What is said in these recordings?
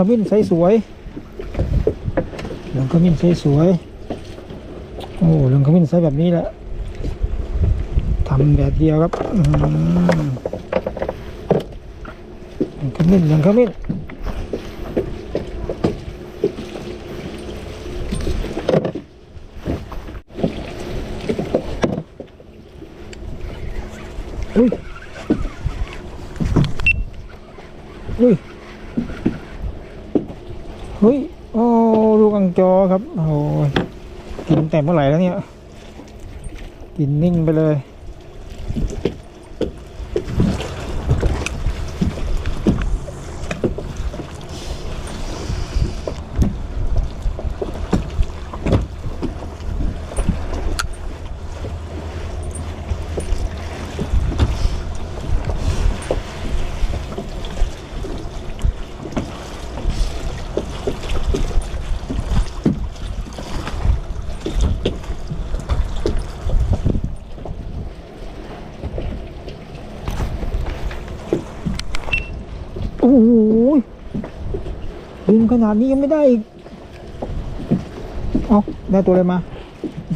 ขมิ้นใสสวยเรื่องขมิ้นใสสวยโอ้เรื่องขมิ้นใสแบบนี้แหละทำแบบเดียวครับอืมเรื่องขมิ้นเรื่องขมิ้นอุ้ยเฮ้ยโอ้ลูกอัง จอครับ โอ้ยกินแต่เมื่อไหร่แล้วเนี่ย กินนิ่งไปเลย อ้โหดึงขนาดนี้ยังไม่ได้อีก เอาได้ตัวอะไรมา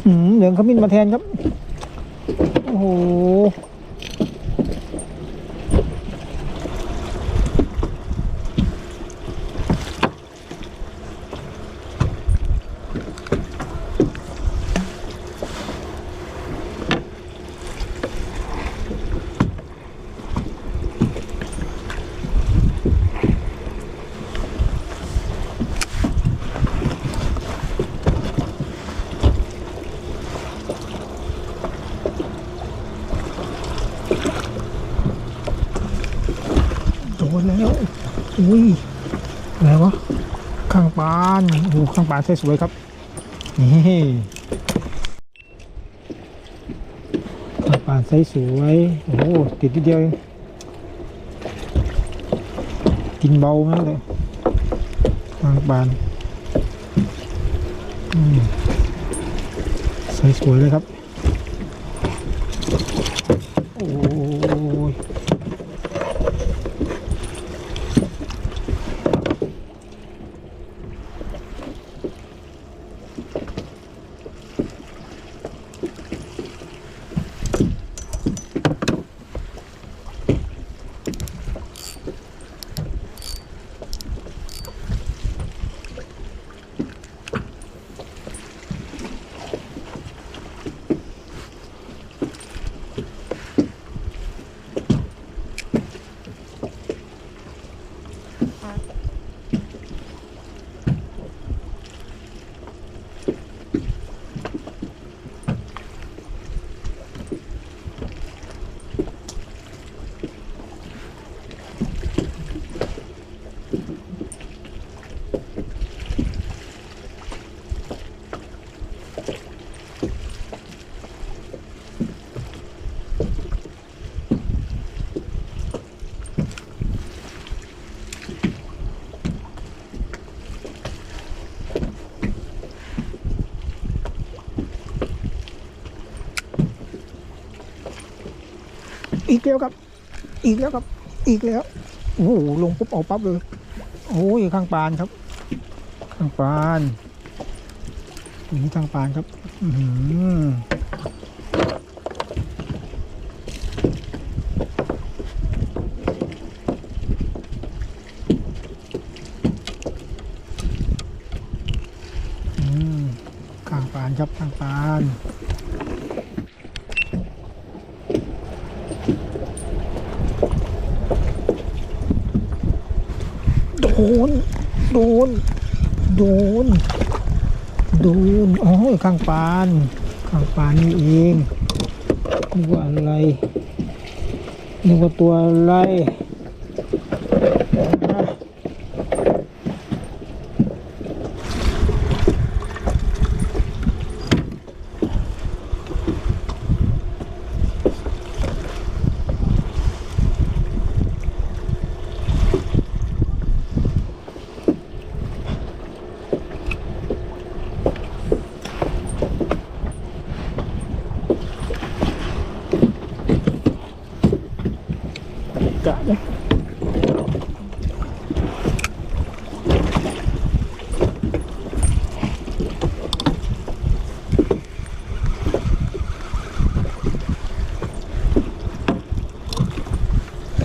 หืมเหลืองขมิ้นมาแทนครับ โอ้โห แล้วอุ้ยอะไรวะข้างปานโอ้ข้างปานสวยๆครับนี่ข้างปานสสวยโอ้ติดนิดเดียวกินเบามากเลยข้างปานสสวยเลยครับ โอ้ย อีกแล้วครับ อีกแล้วครับ อีกแล้วโอ้โหลงปุ๊บเอาปั๊บเลยโอ้ยข้างปานครับ ข้างปานตัวนี้ข้างปานครับ อือหืออืมข้างปานครับข้างปาน โดน โดน โดน โดน อ๋อ ข้างปาน ข้างปานนี่เองนึกว่าอะไรนึกว่าตัวอะไร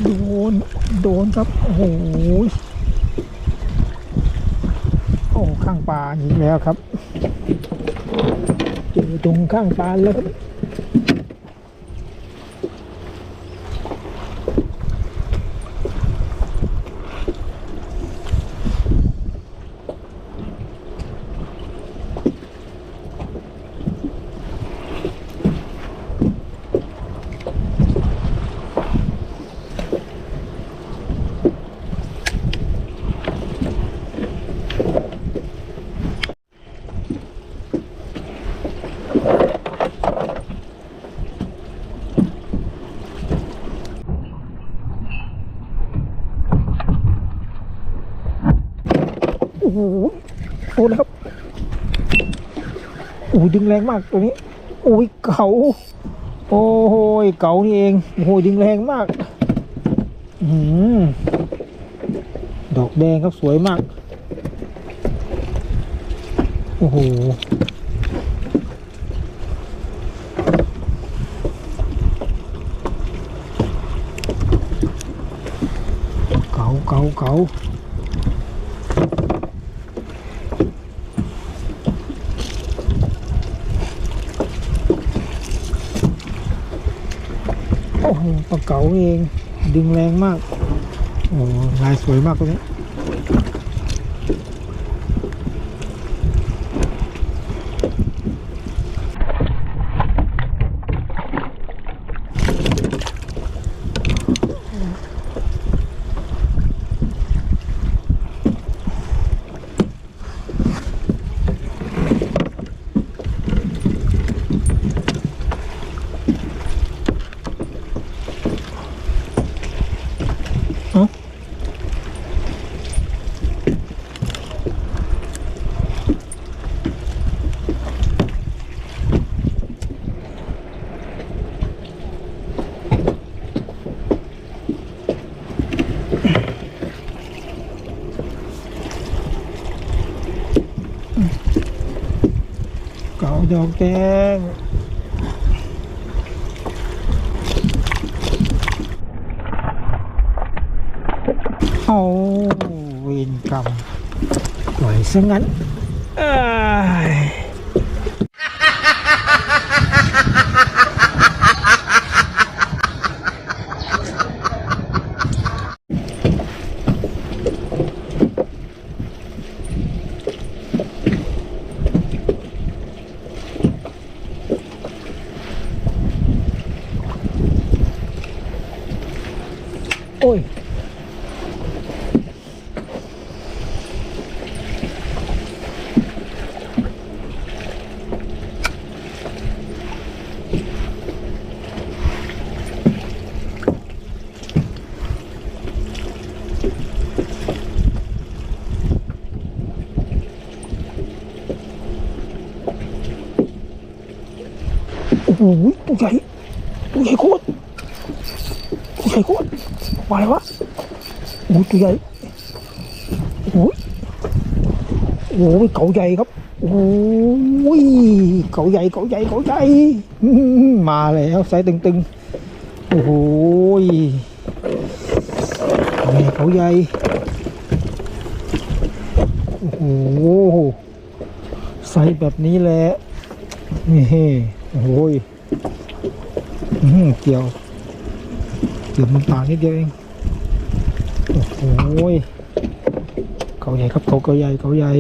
โดน โดนครับ โอ้โหโอ้ข้างปลาอีกแล้วครับเจอตรงข้างปลาแล้วครับ โอ้โหโอ้แล้วครับโอ้ยดึงแรงมากตัวนี้โอ้ยเก๋าโอ้โหเก๋านี่เองโอ้โหดึงแรงมากอือหือดอกแดงครับสวยมากโอ้โหเก๋าเก๋าเก๋า โอ้โหปลาเก๋าเอง ดึงแรงมาก โอ้ลายสวยมากตรงนี้ ดอกแดงเอาเวรกรรมปล่อยซะงั้น เอ้ยโอ้ยโอ้โห มาเลยวะโอ้ตัวใหญ่โอ้โหโอ้โหเก๋าใหญ่ครับโอ้ยเก๋าใหญ่เก๋าใหญ่เก๋าใหญ่มาแล้วไซส์ตึงๆโอ้โหเก๋าใหญ่โอ้โหไซส์แบบนี้แหละนี่โอ้โหยอื้อหือเกี่ยว เกี่ยวมันปากนิดเดียวเอง โอ้โหยเขาใหญ่ครับเขาเขาใหญ่เขาใหญ่